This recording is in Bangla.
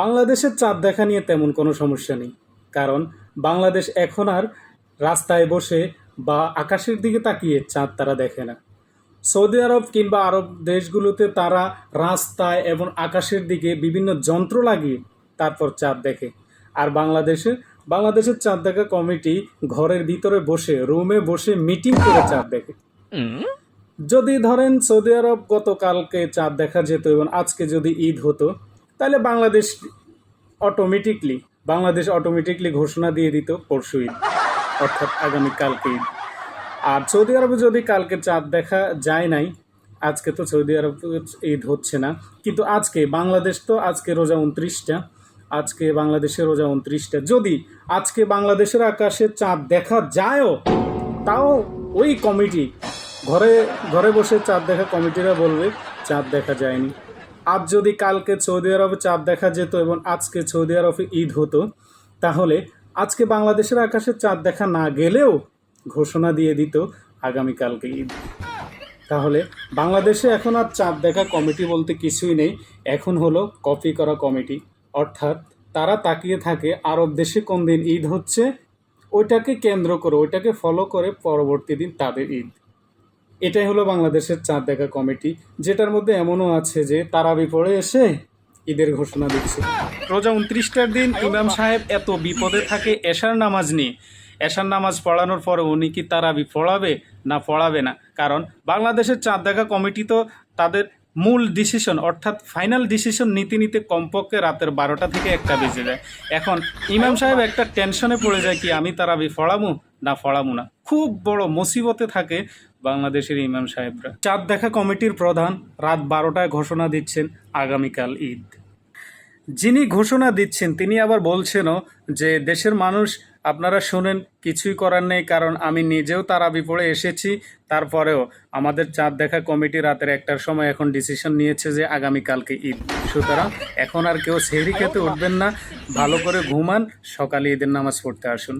বাংলাদেশের চাঁদ দেখা নিয়ে তেমন কোনো সমস্যা নেই। কারণ বাংলাদেশ এখন আর রাস্তায় বসে বা আকাশের দিকে তাকিয়ে চাঁদ তারা দেখে না। সৌদি আরব কিংবা আরব দেশগুলোতে তারা রাস্তায় এবং আকাশের দিকে বিভিন্ন যন্ত্র লাগিয়ে তারপর চাঁদ দেখে। আর বাংলাদেশে বাংলাদেশের চাঁদ দেখা কমিটি ঘরের ভিতরে বসে রুমে বসে মিটিং করে চাঁদ দেখে। যদি ধরেন সৌদি আরব গতকালকে চাঁদ দেখা যেত এবং আজকে যদি ঈদ হতো তাহলে বাংলাদেশ অটোমেটিকলি বাংলাদেশ অটোমেটিকলি ঘোষণা দিয়ে দিত পরশু ঈদ, অর্থাৎ আগামীকালকে ঈদ। আর সৌদি আরবে যদি কালকে চাঁদ দেখা যায় নাই, আজকে তো সৌদি আরব ঈদ হচ্ছে না। কিন্তু আজকে বাংলাদেশ তো আজকে রোজা উনত্রিশটা, আজকে বাংলাদেশের রোজা উনত্রিশটা। যদি আজকে বাংলাদেশের আকাশে চাঁদ দেখা যায়ও, তাও ওই কমিটি, ঘরে ঘরে বসে চাঁদ দেখা কমিটিরা বলবে, চাঁদ দেখা যায়নি। আজ যদি কালকে সৌদি আরবে চাঁদ দেখা যেত এবং আজকে সৌদি আরবে ঈদ হতো, তাহলে আজকে বাংলাদেশের আকাশে চাঁদ দেখা না গেলেও ঘোষণা দিয়ে দিত আগামীকালকে ঈদ। তাহলে বাংলাদেশে এখন আর চাঁদ দেখা কমিটি বলতে কিছুই নেই, এখন হলো কপি করা কমিটি। অর্থাৎ তারা তাকিয়ে থাকে আরব দেশে কোন দিন ঈদ হচ্ছে, ওইটাকে কেন্দ্র করে, ওইটাকে ফলো করে পরবর্তী দিন তাদের ঈদ। এটাই হলো বাংলাদেশের চাঁদ দেখা কমিটি, যেটার মধ্যে এমনও আছে যে তারাবি পড়ে এসে ঈদের ঘোষণা দিচ্ছে। রোজা উনত্রিশটার দিন ইমাম সাহেব এত বিপদে থাকে এশার নামাজ নিয়ে। এশার নামাজ পড়ানোর পরে উনি কি তারাবি পড়াবে না পড়াবে না? কারণ বাংলাদেশের চাঁদ দেখা কমিটি তো তাদের মূল ডিসিশন অর্থাৎ ফাইনাল ডিসিশন নিতে নিতে কমপক্ষে রাতের বারোটা থেকে একটা বেজে যায়। এখন ইমাম সাহেব একটা টেনশনে পড়ে যায় কি আমি তারাবি পড়াবো না পড়াবো না। খুব বড় মুসিবতে থাকে বাংলাদেশের ইমাম সাহেবরা। চাঁদ দেখা কমিটির প্রধান রাত বারোটায় ঘোষণা দিচ্ছেন আগামীকাল ঈদ। যিনি ঘোষণা দিচ্ছেন, তিনি আবার বলছেনও যে দেশের মানুষ, আপনারা শুনেন, কিছুই করার নেই, কারণ আমি নিজেও তারাবি পড়ে এসেছি। তারপরেও আমাদের চাঁদ দেখা কমিটি রাতের একটার সময় এখন ডিসিশন নিয়েছে যে আগামীকালকে ঈদ। সুতরাং এখন আর কেউ সেহরি খেতে উঠবেন না। ভালো করে ঘুমান, সকালে ঈদের নামাজ পড়তে আসুন।